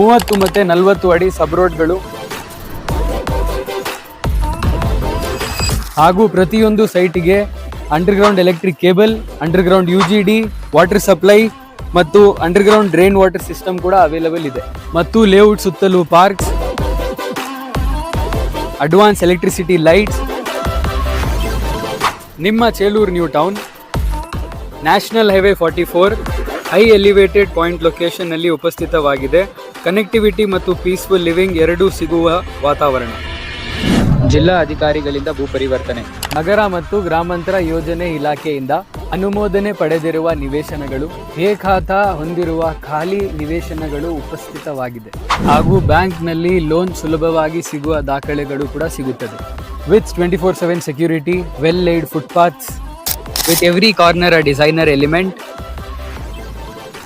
ಮೂವತ್ತು ಮತ್ತೆ ನಲವತ್ತು ಅಡಿ ಸಬ್ ರೋಡ್ಗಳು ಹಾಗೂ ಪ್ರತಿಯೊಂದು ಸೈಟಿಗೆ underground electric cable, underground U G D water supply ಮತ್ತು ಅಂಡರ್ಗ್ರೌಂಡ್ ಡ್ರೈನ್ ವಾಟರ್ ಸಿಸ್ಟಮ್ ಕೂಡ ಅವೈಲಬಲ್ ಇದೆ. ಮತ್ತು ಲೇಔಟ್ ಸುತ್ತಲೂ ಪಾರ್ಕ್ಸ್ ಅಡ್ವಾನ್ಸ್ ಎಲೆಕ್ಟ್ರಿಸಿಟಿ ಲೈಟ್ಸ್ ನಿಮ್ಮ Chelur new town national highway forty four high elevated point ಲೊಕೇಶನ್ನಲ್ಲಿ ಉಪಸ್ಥಿತವಾಗಿದೆ. ಕನೆಕ್ಟಿವಿಟಿ ಮತ್ತು ಪೀಸ್ಫುಲ್ ಲಿವಿಂಗ್ ಎರಡೂ ಸಿಗುವ ವಾತಾವರಣ. ಜಿಲ್ಲಾ ಅಧಿಕಾರಿಗಳಿಂದ ಭೂ ಪರಿವರ್ತನೆ. ನಗರ ಮತ್ತು ಗ್ರಾಮಾಂತರ ಯೋಜನೆ ಇಲಾಖೆಯಿಂದ ಅನುಮೋದನೆ ಪಡೆದಿರುವ ನಿವೇಶನಗಳು ಏಖಾತ ಖಾತಾ ಹೊಂದಿರುವ ಖಾಲಿ ನಿವೇಶನಗಳು ಉಪಸ್ಥಿತವಾಗಿದೆ. ಹಾಗೂ ಬ್ಯಾಂಕ್ನಲ್ಲಿ ಲೋನ್ ಸುಲಭವಾಗಿ ಸಿಗುವ ದಾಖಲೆಗಳು ಕೂಡ ಸಿಗುತ್ತದೆ. With twenty four seven security well laid footpaths. With every corner a designer element.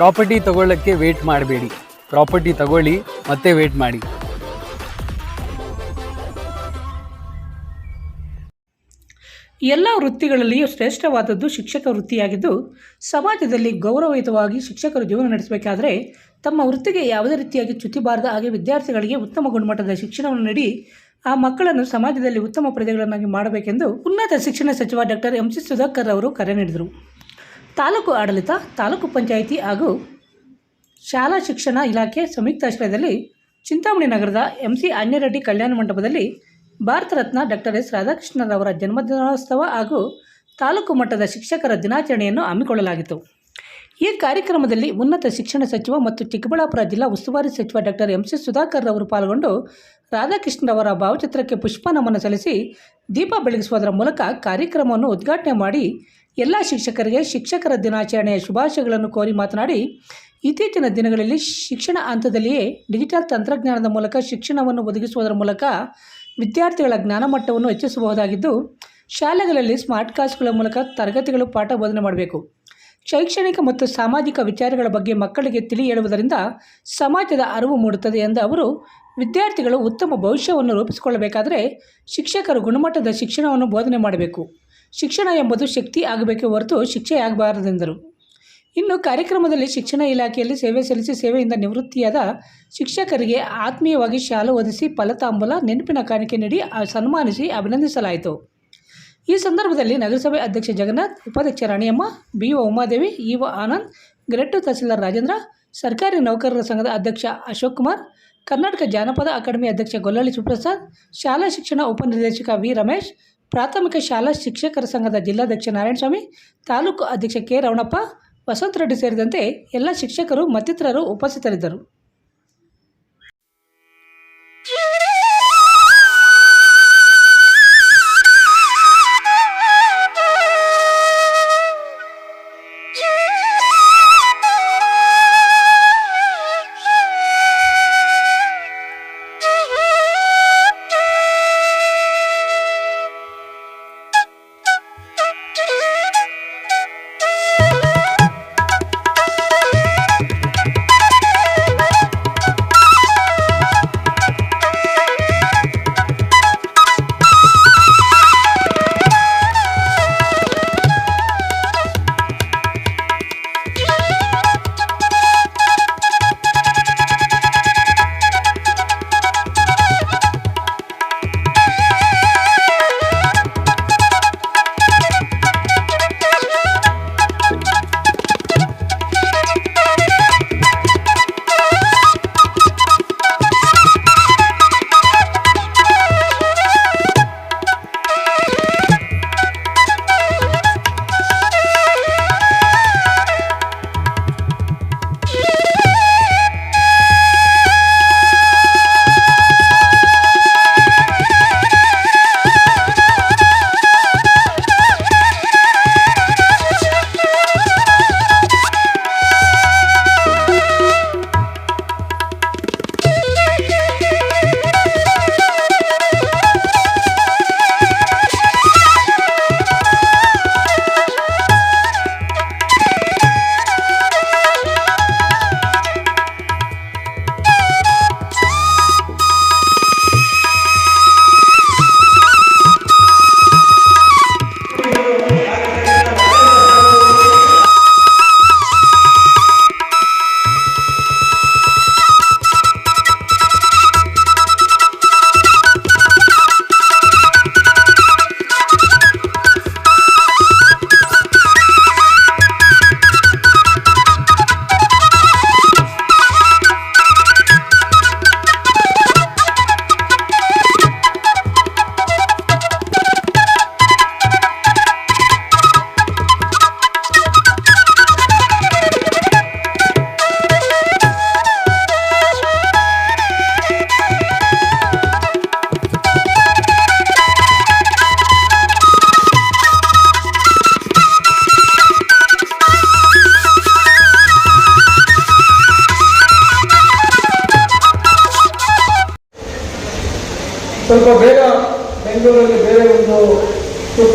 property ತಗೊಳ್ಳೋಕ್ಕೆ wait ಮಾಡಬೇಡಿ. ಪ್ರಾಪರ್ಟಿ ತಗೊಳ್ಳಿ, ಮತ್ತೆ ವೇಟ್ ಮಾಡಿ. ಎಲ್ಲ ವೃತ್ತಿಗಳಲ್ಲಿಯೂ ಶ್ರೇಷ್ಠವಾದದ್ದು ಶಿಕ್ಷಕ ವೃತ್ತಿಯಾಗಿದ್ದು, ಸಮಾಜದಲ್ಲಿ ಗೌರವಯುತವಾಗಿ ಶಿಕ್ಷಕರು ಜೀವನ ನಡೆಸಬೇಕಾದರೆ, ತಮ್ಮ ವೃತ್ತಿಗೆ ಯಾವುದೇ ರೀತಿಯಾಗಿ ಚ್ಯುತಿಬಾರದ ಹಾಗೆ ವಿದ್ಯಾರ್ಥಿಗಳಿಗೆ ಉತ್ತಮ ಗುಣಮಟ್ಟದ ಶಿಕ್ಷಣವನ್ನು ನೀಡಿ, ಆ ಮಕ್ಕಳನ್ನು ಸಮಾಜದಲ್ಲಿ ಉತ್ತಮ ಪ್ರಜೆಗಳನ್ನಾಗಿ ಮಾಡಬೇಕೆಂದು ಉನ್ನತ ಶಿಕ್ಷಣ ಸಚಿವ ಡಾಕ್ಟರ್ ಎಂ ಸಿ ಸುಧಾಕರ್ ಅವರು ಕರೆ ನೀಡಿದರು. ತಾಲೂಕು ಆಡಳಿತ, ತಾಲೂಕು ಪಂಚಾಯಿತಿ ಹಾಗೂ ಶಾಲಾ ಶಿಕ್ಷಣ ಇಲಾಖೆ ಸಂಯುಕ್ತಾಶ್ರಯದಲ್ಲಿ ಚಿಂತಾಮಣಿ ನಗರದ ಎಂ ಸಿ ಆಂಜನೇರೆಡ್ಡಿ ಕಲ್ಯಾಣ ಮಂಟಪದಲ್ಲಿ ಭಾರತ ರತ್ನ ಡಾಕ್ಟರ್ ಎಸ್ ರಾಧಾಕೃಷ್ಣರವರ ಜನ್ಮದಿನೋತ್ಸವ ಹಾಗೂ ತಾಲೂಕು ಮಟ್ಟದ ಶಿಕ್ಷಕರ ದಿನಾಚರಣೆಯನ್ನು ಹಮ್ಮಿಕೊಳ್ಳಲಾಗಿತ್ತು. ಈ ಕಾರ್ಯಕ್ರಮದಲ್ಲಿ ಉನ್ನತ ಶಿಕ್ಷಣ ಸಚಿವ ಮತ್ತು ಚಿಕ್ಕಬಳ್ಳಾಪುರ ಜಿಲ್ಲಾ ಉಸ್ತುವಾರಿ ಸಚಿವ ಡಾಕ್ಟರ್ ಎಂ ಸಿ ಸುಧಾಕರ್ ರವರು ಪಾಲ್ಗೊಂಡು ರಾಧಾಕೃಷ್ಣರವರ ಭಾವಚಿತ್ರಕ್ಕೆ ಪುಷ್ಪ ನಮನ ಸಲ್ಲಿಸಿ ದೀಪ ಬೆಳಗಿಸುವುದರ ಮೂಲಕ ಕಾರ್ಯಕ್ರಮವನ್ನು ಉದ್ಘಾಟನೆ ಮಾಡಿ ಎಲ್ಲ ಶಿಕ್ಷಕರಿಗೆ ಶಿಕ್ಷಕರ ದಿನಾಚರಣೆಯ ಶುಭಾಶಯಗಳನ್ನು ಕೋರಿ ಮಾತನಾಡಿ, ಇತ್ತೀಚಿನ ದಿನಗಳಲ್ಲಿ ಶಿಕ್ಷಣ ಹಂತದಲ್ಲಿಯೇ ಡಿಜಿಟಲ್ ತಂತ್ರಜ್ಞಾನದ ಮೂಲಕ ಶಿಕ್ಷಣವನ್ನು ಒದಗಿಸುವುದರ ಮೂಲಕ ವಿದ್ಯಾರ್ಥಿಗಳ ಜ್ಞಾನಮಟ್ಟವನ್ನು ಹೆಚ್ಚಿಸಬಹುದಾಗಿದ್ದು, ಶಾಲೆಗಳಲ್ಲಿ ಸ್ಮಾರ್ಟ್ ಕ್ಲಾಸ್ಗಳ ಮೂಲಕ ತರಗತಿಗಳು ಪಾಠ ಬೋಧನೆ ಮಾಡಬೇಕು. ಶೈಕ್ಷಣಿಕ ಮತ್ತು ಸಾಮಾಜಿಕ ವಿಚಾರಗಳ ಬಗ್ಗೆ ಮಕ್ಕಳಿಗೆ ತಿಳಿ ಹೇಳುವುದರಿಂದ ಸಮಾಜದ ಅರಿವು ಮೂಡುತ್ತದೆ ಎಂದ ಅವರು, ವಿದ್ಯಾರ್ಥಿಗಳು ಉತ್ತಮ ಭವಿಷ್ಯವನ್ನು ರೂಪಿಸಿಕೊಳ್ಳಬೇಕಾದರೆ ಶಿಕ್ಷಕರು ಗುಣಮಟ್ಟದ ಶಿಕ್ಷಣವನ್ನು ಬೋಧನೆ ಮಾಡಬೇಕು. ಶಿಕ್ಷಣ ಎಂಬುದು ಶಕ್ತಿ ಆಗಬೇಕೇ ಹೊರತು ಶಿಕ್ಷೆ ಆಗಬಾರದೆಂದರು. ಇನ್ನು ಕಾರ್ಯಕ್ರಮದಲ್ಲಿ ಶಿಕ್ಷಣ ಇಲಾಖೆಯಲ್ಲಿ ಸೇವೆ ಸಲ್ಲಿಸಿ ಸೇವೆಯಿಂದ ನಿವೃತ್ತಿಯಾದ ಶಿಕ್ಷಕರಿಗೆ ಆತ್ಮೀಯವಾಗಿ ಶಾಲು ಒದಿಸಿ ಫಲತಾಂಬೂಲ, ನೆನಪಿನ ಕಾಣಿಕೆ ನೀಡಿ ಸನ್ಮಾನಿಸಿ, ಅಭಿನಂದಿಸಲಾಯಿತು. ಈ ಸಂದರ್ಭದಲ್ಲಿ ನಗರಸಭೆ ಅಧ್ಯಕ್ಷ ಜಗನ್ನಾಥ್, ಉಪಾಧ್ಯಕ್ಷ Raniyamma B O Umadevi E O Anand ಗ್ರೆಟ್ಟು ತಹಸೀಲ್ದಾರ್ ರಾಜೇಂದ್ರ, ಸರ್ಕಾರಿ ನೌಕರರ ಸಂಘದ ಅಧ್ಯಕ್ಷ ಅಶೋಕ್ ಕುಮಾರ್, ಕರ್ನಾಟಕ ಜಾನಪದ ಅಕಾಡೆಮಿ ಅಧ್ಯಕ್ಷ ಗೊಲ್ಲಳ್ಳಿ ಸುಪ್ರಸಾದ್ ಶಾಲಾ ಶಿಕ್ಷಣ ಉಪನಿರ್ದೇಶಕ ವಿ ರಮೇಶ್ ಪ್ರಾಥಮಿಕ ಶಾಲಾ ಶಿಕ್ಷಕರ ಸಂಘದ ಜಿಲ್ಲಾಧ್ಯಕ್ಷ ನಾರಾಯಣಸ್ವಾಮಿ, ತಾಲೂಕು ಅಧ್ಯಕ್ಷ ಕೆ ರವಣಪ್ಪ, ವಸಂತರೆಡ್ಡಿ ಸೇರಿದಂತೆ ಎಲ್ಲ ಶಿಕ್ಷಕರು ಮತ್ತಿತರರು ಉಪಸ್ಥಿತರಿದ್ದರು.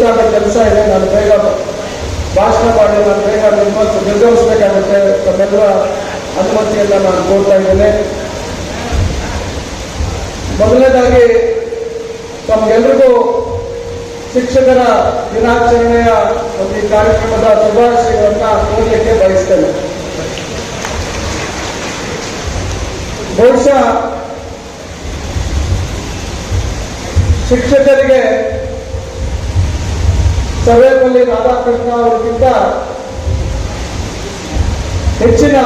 ತುರ್ತಾದ ಕೆಲಸ ಇದೆ, ನಾನು ಬೇಗ ಭಾಷಣ ಮಾಡಿ, ನಾನು ಬೇಗ ನಿರ್ವಹಿಸ ನಿರ್ಗಮಿಸಬೇಕಾಗುತ್ತೆ ತಮ್ಮೆಲ್ಲರ ಅನುಮತಿಯನ್ನು ನಾನು ಕೋರ್ತಾ ಇದ್ದೇನೆ. ಮೊದಲನೇದಾಗಿ ತಮಗೆಲ್ಲರಿಗೂ ಶಿಕ್ಷಕರ ದಿನಾಚರಣೆಯ ಒಂದು ಕಾರ್ಯಕ್ರಮದ ಶುಭಾಶಯಗಳನ್ನು ಕೋರಲಿಕ್ಕೆ ಬಯಸ್ತೇನೆ. ಬಹುಶಃ ಶಿಕ್ಷಕರಿಗೆ ಸರ್ವೇಪಲ್ಲಿ ರಾಧಾಕೃಷ್ಣ ಅವರಿಗಿಂತ ಹೆಚ್ಚಿನ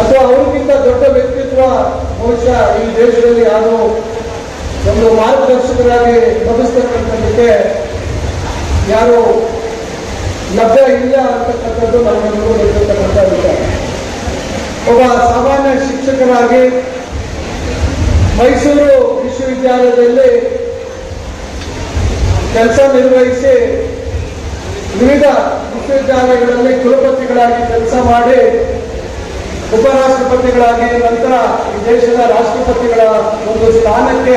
ಅಥವಾ ಅವರಿಗಿಂತ ದೊಡ್ಡ ವ್ಯಕ್ತಿತ್ವ ಬಹುಶಃ ಈ ದೇಶದಲ್ಲಿ ಯಾರು ಒಂದು ಮಾರ್ಗದರ್ಶಕರಾಗಿ ಗಮನಿಸ್ತಕ್ಕಂಥದ್ದಕ್ಕೆ ಯಾರು ಲಭ್ಯ ಇಲ್ಲ ಅಂತಕ್ಕಂಥದ್ದು ನಮ್ಮೆಲ್ಲರೂ ಗೊತ್ತಿರ್ತಕ್ಕಂಥ ವಿಚಾರ. ಒಬ್ಬ ಸಾಮಾನ್ಯ ಶಿಕ್ಷಕರಾಗಿ ಮೈಸೂರು ವಿಶ್ವವಿದ್ಯಾಲಯದಲ್ಲಿ ಕೆಲಸ ನಿರ್ವಹಿಸಿ ವಿವಿಧ ವಿಶ್ವವಿದ್ಯಾಲಯಗಳಲ್ಲಿ ಕುಲಪತಿಗಳಾಗಿ ಕೆಲಸ ಮಾಡಿ ಉಪರಾಷ್ಟ್ರಪತಿಗಳಾಗಿ ನಂತರ ಈ ದೇಶದ ರಾಷ್ಟ್ರಪತಿಗಳ ಒಂದು ಸ್ಥಾನಕ್ಕೆ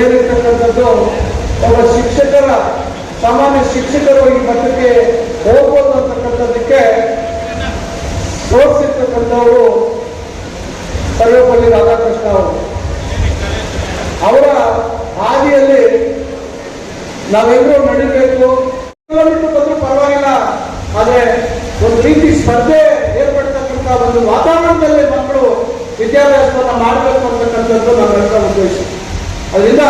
ಏರಿರ್ತಕ್ಕಂಥದ್ದು ಒಬ್ಬ ಶಿಕ್ಷಕರ, ಸಾಮಾನ್ಯ ಶಿಕ್ಷಕರು ಈ ಮಟ್ಟಕ್ಕೆ ಹೋಗ್ಬೋದು ಅಂತಕ್ಕಂಥದ್ದಕ್ಕೆ ತೋರಿಸಿರ್ತಕ್ಕಂಥವರು ಸರ್ವಪಲ್ಲಿ ರಾಧಾಕೃಷ್ಣ ಅವರು. ಅವರ ಹಾದಿಯಲ್ಲಿ ನಾವೆಲ್ಲರೂ ನಡಿಬೇಕು. ಕಿಲೋಮೀಟರ್ ಬಂದರೂ ಪರವಾಗಿಲ್ಲ. ಆದರೆ ಒಂದು ರೀತಿ ಸ್ಪರ್ಧೆ ಏರ್ಪಡ್ತಕ್ಕಂಥ ಒಂದು ವಾತಾವರಣದಲ್ಲಿ ಮಕ್ಕಳು ವಿದ್ಯಾಭ್ಯಾಸವನ್ನು ಮಾಡಬೇಕು ಅಂತಕ್ಕಂಥದ್ದು ನಮ್ಮೆಲ್ಲರ ಉದ್ದೇಶ. ಅದರಿಂದ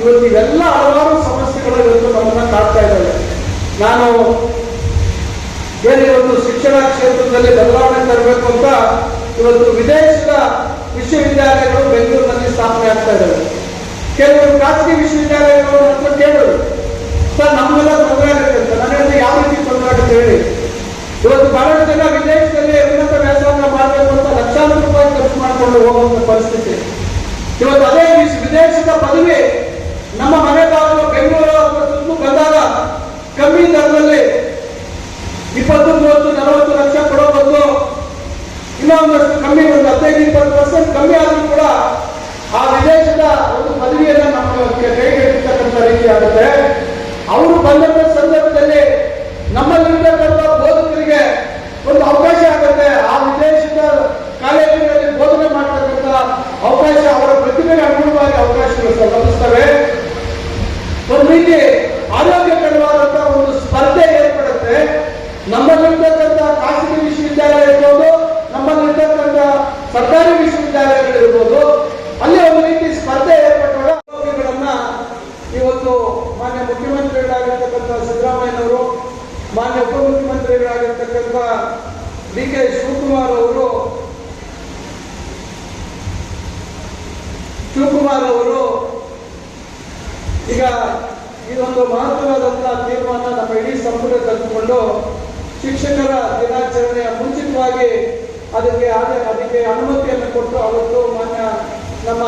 ಇವತ್ತು ಇವೆಲ್ಲ ಹಲವಾರು ಸಮಸ್ಯೆಗಳು ಇವತ್ತು ನಮ್ಮನ್ನ ಕಾಡ್ತಾ ಇದ್ದಾವೆ. ನಾನು ಇವತ್ತು ಶಿಕ್ಷಣ ಕ್ಷೇತ್ರದಲ್ಲಿ ಬದಲಾವಣೆ ತರಬೇಕು ಅಂತ ಇವತ್ತು ವಿದೇಶದ ವಿಶ್ವವಿದ್ಯಾಲಯಗಳು ಬೆಂಗಳೂರಿನಲ್ಲಿ ಸ್ಥಾಪನೆ ಆಗ್ತಾ ಇದ್ದಾವೆ. ಕೆಲವರು ಖಾಸಗಿ ವಿಶ್ವವಿದ್ಯಾಲಯಗಳು ಅಂತ ಕೇಳೋದು ಸರ್ ನಮ್ಗೆಲ್ಲ ತೊಂದರೆ ಆಗುತ್ತೆ ಅಂತ. ನನ್ನ ಯಾವ ರೀತಿ ತೊಂದರೆ ಆಗುತ್ತೆ ಹೇಳಿ. ಇವತ್ತು ಬಹಳಷ್ಟು ಜನ ವಿದೇಶದಲ್ಲಿ ಉನ್ನತ ವ್ಯಾಸಂಗ ಮಾಡಬೇಕು ಅಂತ ಲಕ್ಷಾಂತರ ರೂಪಾಯಿ ಖರ್ಚು ಮಾಡಿಕೊಂಡು ಹೋಗುವಂತ ಪರಿಸ್ಥಿತಿ. ಇವತ್ತು ಅದೇ ವಿದೇಶದ ಪದವಿ ನಮ್ಮ ಮನೆ ಬಾಗಿಲು ಬೆಂಗಳೂರು ಬಂದಾಗ ಕಮ್ಮಿ ದರದಲ್ಲಿ ಇಪ್ಪತ್ತು ಮೂವತ್ತು ನಲವತ್ತು ಲಕ್ಷ ಕೊಡೋ ಬದಲು ಇನ್ನೊಂದಷ್ಟು ಕಮ್ಮಿ, ಒಂದು ಹದಿನೈದು, ಇಪ್ಪತ್ತು ಪರ್ಸೆಂಟ್ ಕಮ್ಮಿ ಆದರೂ ಕೂಡ ಆ ವಿದೇಶದ ಒಂದು ಪದವಿಯನ್ನು ನಮ್ಮ ಕೈಗೆಟ್ಟಿರ್ತಕ್ಕಂಥ ರೀತಿ ಆಗುತ್ತೆ. ಅವರು ಬಂದಂತ ಸಂದರ್ಭದಲ್ಲಿ ನಮ್ಮಲ್ಲಿರ್ತಕ್ಕಂಥ ಬೋಧಕರಿಗೆ ಒಂದು ಅವಕಾಶ ಆಗುತ್ತೆ. ಆ ವಿದೇಶದ ಕಾಲೇಜಿನಲ್ಲಿ ಬೋಧನೆ ಮಾಡತಕ್ಕಂಥ ಅವಕಾಶ, ಅವರ ಪ್ರತಿಭೆಗೆ ಅನುಗುಣವಾಗಿ ಅವಕಾಶಗಳು ಲಭಿಸ್ತವೆ ಒಂದು ರೀತಿ ಆರೋಗ್ಯಕರವಾದಂತಹ ಒಂದು ಸ್ಪರ್ಧೆ ಏರ್ಪಡುತ್ತೆ. ನಮ್ಮಲ್ಲಿರ್ತಕ್ಕಂಥ ಖಾಸಗಿ ವಿಶ್ವವಿದ್ಯಾಲಯ ಇರ್ಬೋದು, ನಮ್ಮಲ್ಲಿರ್ತಕ್ಕಂಥ ಸರ್ಕಾರಿ ವಿಶ್ವವಿದ್ಯಾಲಯಗಳಿರ್ಬೋದು ಅಲ್ಲಿ ಒಂದು ರೀತಿ ಸ್ಪರ್ಧೆ ಏರ್ಪಟ್ಟಾಗ ಆರೋಗ್ಯಗಳನ್ನ ಇವತ್ತು ಮಾನ್ಯ ಮುಖ್ಯಮಂತ್ರಿಗಳಾಗಿರ್ತಕ್ಕಂಥ ಸಿದ್ದರಾಮಯ್ಯನವರು ಮಾನ್ಯ ಉಪಮುಖ್ಯಮಂತ್ರಿಗಳಾಗಿರ್ತಕ್ಕಂಥ ಡಿ ಕೆ ಶಿವಕುಮಾರ್ ಅವರು ಶಿವಕುಮಾರ್ ಅವರು ಈಗ ಇದೊಂದು ಮಹತ್ವವಾದಂತಹ ತೀರ್ಮಾನ ನಮ್ಮ ಇಡೀ ಸಂಪುಟ ತೆಗೆದುಕೊಂಡು ಶಿಕ್ಷಕರ ದಿನಾಚರಣೆಯ ಮುಂಚಿತವಾಗಿ ಅದಕ್ಕೆ ಅದಕ್ಕೆ ಅನುಮತಿಯನ್ನು ಕೊಟ್ಟು ಅವತ್ತು ಮಾನ್ಯ ನಮ್ಮ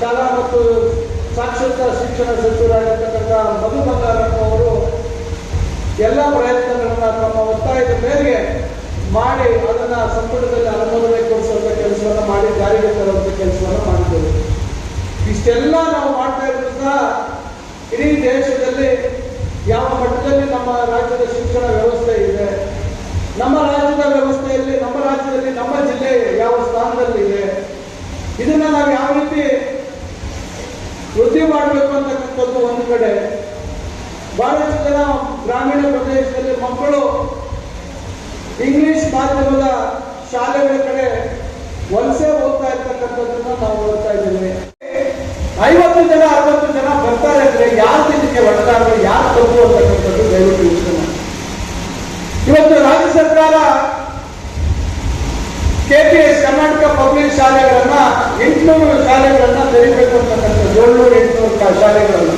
ಶಾಲಾ ಮತ್ತು ಸಾಕ್ಷರತಾ ಶಿಕ್ಷಣ ಸಚಿವರಾಗಿರ್ತಕ್ಕಂಥ ಮಧು ಬಂಗಾರಪ್ಪ ಅವರು ಎಲ್ಲ ಪ್ರಯತ್ನಗಳನ್ನು ತಮ್ಮ ಒತ್ತಾಯದ ಮೇರೆಗೆ ಮಾಡಿ ಅದನ್ನ ಸಂಪುಟದಲ್ಲಿ ಅನುಮೋದನೆ ಕೊಡಿಸುವಂತ ಕೆಲಸವನ್ನು ಮಾಡಿ, ಜಾರಿಗೆ ತರುವಂಥ ಕೆಲಸವನ್ನು ಮಾಡಿದ್ದೇವೆ ಇಷ್ಟೆಲ್ಲ ನಾವು ಮಾಡ್ತಾ ಇರೋದ್ರಿಂದ ಇಡೀ ದೇಶದಲ್ಲಿ ಯಾವ ಮಟ್ಟದಲ್ಲಿ ನಮ್ಮ ರಾಜ್ಯದ ಶಿಕ್ಷಣ ವ್ಯವಸ್ಥೆ ಇದೆ, ನಮ್ಮ ರಾಜ್ಯದ ವ್ಯವಸ್ಥೆಯಲ್ಲಿ ನಮ್ಮ ರಾಜ್ಯದಲ್ಲಿ ನಮ್ಮ ಜಿಲ್ಲೆ ಯಾವ ಸ್ಥಾನದಲ್ಲಿ ಇದೆ, ಇದನ್ನ ನಾವು ಯಾವ ರೀತಿ ವೃದ್ಧಿ ಮಾಡಬೇಕು ಅಂತಕ್ಕಂಥದ್ದು ಒಂದು ಕಡೆ. ಬಹಳಷ್ಟು ಜನ ಗ್ರಾಮೀಣ ಪ್ರದೇಶದಲ್ಲಿ ಮಕ್ಕಳು ಇಂಗ್ಲಿಷ್ ಮಾಧ್ಯಮದ ಶಾಲೆಗಳ ಕಡೆ ವಲಸೆ ಹೋಗ್ತಾ ಇರ್ತಕ್ಕಂಥದ್ದನ್ನ ನಾವು ನೋಡ್ತಾ ಇದ್ದೇವೆ. ಐವತ್ತು ಜನ, ಅರವತ್ತು ಜನ ಬರ್ತಾರೆ ಅಂದ್ರೆ ಯಾರು ಇದಕ್ಕೆ ಬರ್ತಾರೆ ಯಾರು ತಪ್ಪು ಅಂತಕ್ಕಂಥದ್ದು ದಯವಿಟ್ಟು ಇವತ್ತು ರಾಜ್ಯ ಸರ್ಕಾರ ಕೆಪಿಎಸ್ ಕರ್ನಾಟಕ ಪಬ್ಲಿಕ್ ಶಾಲೆಗಳನ್ನ ಎಂಟುನೂರು ಶಾಲೆಗಳನ್ನ ತೆರಿಬೇಕು ಅಂತಕ್ಕಂಥದ್ದು ಏಳ್ನೂರು, ಎಂಟುನೂರು ಶಾಲೆಗಳನ್ನು.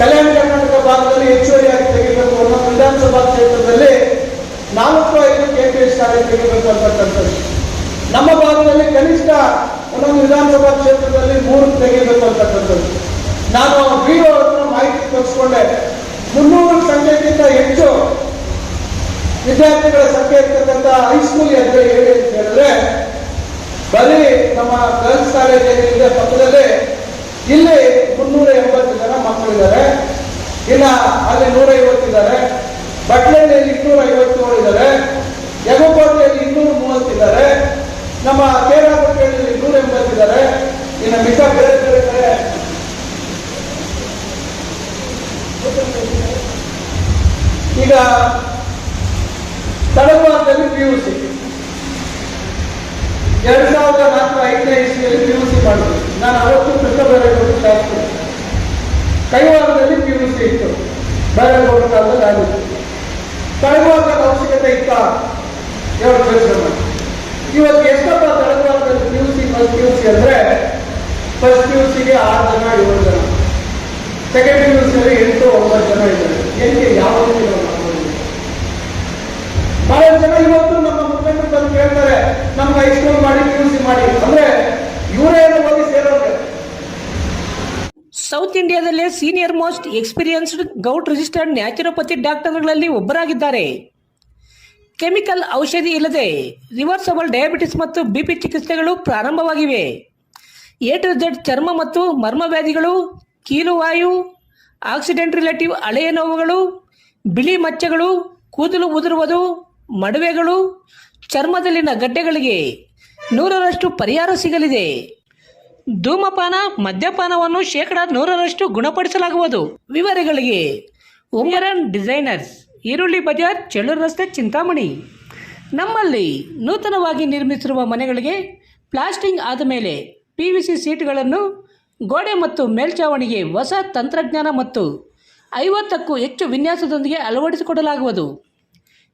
ಕಲ್ಯಾಣ ಕರ್ನಾಟಕ ಭಾಗದಲ್ಲಿ ಹೆಚ್ಚುವರಿಯಾಗಿ ತೆಗಿಬೇಕು ಅನ್ನೋ ವಿಧಾನಸಭಾ ಕ್ಷೇತ್ರದಲ್ಲಿ ನಾಲ್ಕು, ಐದು ಕೆಪಿಎಸ್ ಶಾಲೆ ತೆಗಿಬೇಕು ಅಂತಕ್ಕಂಥದ್ದು ನಮ್ಮ ಭಾಗದಲ್ಲಿ ಕನಿಷ್ಠ ಒಂದೊಂದು ವಿಧಾನಸಭಾ ಕ್ಷೇತ್ರದಲ್ಲಿ ಮೂರು ತೆಗಿಬೇಕು ಅಂತಕ್ಕಂಥದ್ದು ನಾನು ಹತ್ರ ಮಾಹಿತಿ ತರಿಸ್ಕೊಂಡೆ. ಮುನ್ನೂರು ಸಂಖ್ಯೆಗಿಂತ ಹೆಚ್ಚು ವಿದ್ಯಾರ್ಥಿಗಳ ಸಂಖ್ಯೆ ಇರ್ತಕ್ಕಂಥ ಹೈಸ್ಕೂಲ್ ಎದ್ರೆ ಹೇಳಿ ಅಂತ ಹೇಳಿದ್ರೆ, ಬರೀ ನಮ್ಮ ಗರ್ಲ್ಸ್ ಕಾಲೇಜ್ ಏನಿದೆ ಪಕ್ಕದಲ್ಲಿ ಇಲ್ಲಿ ಮುನ್ನೂರ ಎಂಬತ್ತು ಜನ ಮಕ್ಕಳಿದ್ದಾರೆ. ಇನ್ನ ಅಲ್ಲಿ ನೂರ ಐವತ್ತಿದ್ದಾರೆ. ಬಟ್ಲೆಯಲ್ಲಿ ಇನ್ನೂರ ಐವತ್ತೇಳು ಇದ್ದಾರೆ. ಯಗಕೋಟೆಯಲ್ಲಿ ಇನ್ನೂರ ಮೂವತ್ತಿದ್ದಾರೆ. ನಮ್ಮ ಕೇರಳಪಟ್ಟಣದಲ್ಲಿ ನೂರ ಎಂಬತ್ತಿದ್ದಾರೆ. ಇನ್ನು ಮಿಕ್ಕ ಬೇರೆ ಬೇರೆ ಕಡೆ ಈಗ ತಳವಾರದಲ್ಲಿ ಪಿ ಯು ಸಿ ಎರಡು ಸಾವಿರದ ನಾಲ್ಕು ಐದನೇ ಇಸ್ವಿಯಲ್ಲಿ ಪಿ ಯು ಸಿ ಮಾಡಿದ್ರು. ನಾನು ಅವತ್ತು ಕೃಷ್ಣ ಬೈರೇಗೌಡ ಶಾಸ್ತ್ರಿ ಕೈವಾರದಲ್ಲಿ ಪಿ ಯು ಸಿ ಇತ್ತು. ಬೇರೆ ಕಾಲದಲ್ಲಿ ಆಗಿತ್ತು ಅವಶ್ಯಕತೆ ಇತ್ತ? ಎರಡು ಇವತ್ತು ಎಷ್ಟಪ್ಪ ತಳವಾರದಲ್ಲಿ P U C first P U C ಅಂದ್ರೆ ಫಸ್ಟ್ ಪಿ ಯು ಸಿಗೆ ಆರು ಜನ, ಏಳು ಜನ. ಸೆಕೆಂಡ್ ಪಿ ಯು ಸಿಯಲ್ಲಿ ಎಂಟು, ಒಂಬತ್ತು ಜನ ಇದ್ದಾರೆ. ಎಲ್ಲಿ, ಯಾವ ರೀತಿ ನಾವು ಮಾಡ್ಕೊಂಡಿದ್ದೀವಿ? ಬಹಳ ಜನ ಇವತ್ತು ನಮ್ಮ ಮುಖಂಡರು ಬಂದು ಕೇಳ್ತಾರೆ, ನಮ್ಗೆ ಹೈಸ್ಕೂಲ್ ಮಾಡಿ ಪಿ ಯು ಸಿ ಮಾಡಿ. ಅಂದ್ರೆ ಇವರೇ ಹೋಗಿ ಸೇರೋದು south ಇಂಡಿಯಾದಲ್ಲೇ senior most experienced govt registered naturopathy ಡಾಕ್ಟರ್ಗಳಲ್ಲಿ ಒಬ್ಬರಾಗಿದ್ದಾರೆ. ಕೆಮಿಕಲ್ ಔಷಧಿ ಇಲ್ಲದೆ ರಿವರ್ಸಬಲ್ ಡಯಾಬಿಟಿಸ್ ಮತ್ತು ಬಿಪಿ ಚಿಕಿತ್ಸೆಗಳು ಪ್ರಾರಂಭವಾಗಿವೆ. ಎ ಟು ಝೆಡ್ ಚರ್ಮ ಮತ್ತು ಮರ್ಮವ್ಯಾಧಿಗಳು ಕೀಲುವಾಯು ಆಕ್ಸಿಡೆಂಟ್ ರಿಲೇಟಿವ್ ಹಳೆಯ ನೋವುಗಳು, ಬಿಳಿ ಮಚ್ಚೆಗಳು, ಕೂದಲು ಉದುರುವುದು ಮಡುವೆಗಳು ಚರ್ಮದಲ್ಲಿನ ಗಡ್ಡೆಗಳಿಗೆ ನೂರರಷ್ಟು ಪರಿಹಾರ ಸಿಗಲಿದೆ. ಧೂಮಪಾನ, ಮದ್ಯಪಾನವನ್ನು ಶೇಕಡ ನೂರರಷ್ಟು ಗುಣಪಡಿಸಲಾಗುವುದು. ವಿವರಗಳಿಗೆ ಉಮರನ್ ಡಿಸೈನರ್ಸ್, ಈರುಳ್ಳಿ ಬಜಾರ್, ಚೆಳ್ಳೂರು ರಸ್ತೆ, ಚಿಂತಾಮಣಿ. ನಮ್ಮಲ್ಲಿ ನೂತನವಾಗಿ ನಿರ್ಮಿಸಿರುವ ಮನೆಗಳಿಗೆ ಪ್ಲಾಸ್ಟಿಂಗ್ ಆದ ಮೇಲೆ ಪಿ ವಿ ಸಿ ಸೀಟ್ಗಳನ್ನು ಗೋಡೆ ಮತ್ತು ಮೇಲ್ಛಾವಣಿಗೆ ಹೊಸ ತಂತ್ರಜ್ಞಾನ ಮತ್ತು ಐವತ್ತಕ್ಕೂ ಹೆಚ್ಚು ವಿನ್ಯಾಸದೊಂದಿಗೆ ಅಳವಡಿಸಿಕೊಡಲಾಗುವುದು.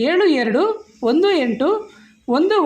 ಏಳು ಎರಡು ಒಂದು ಎಂಟು ಒಂದು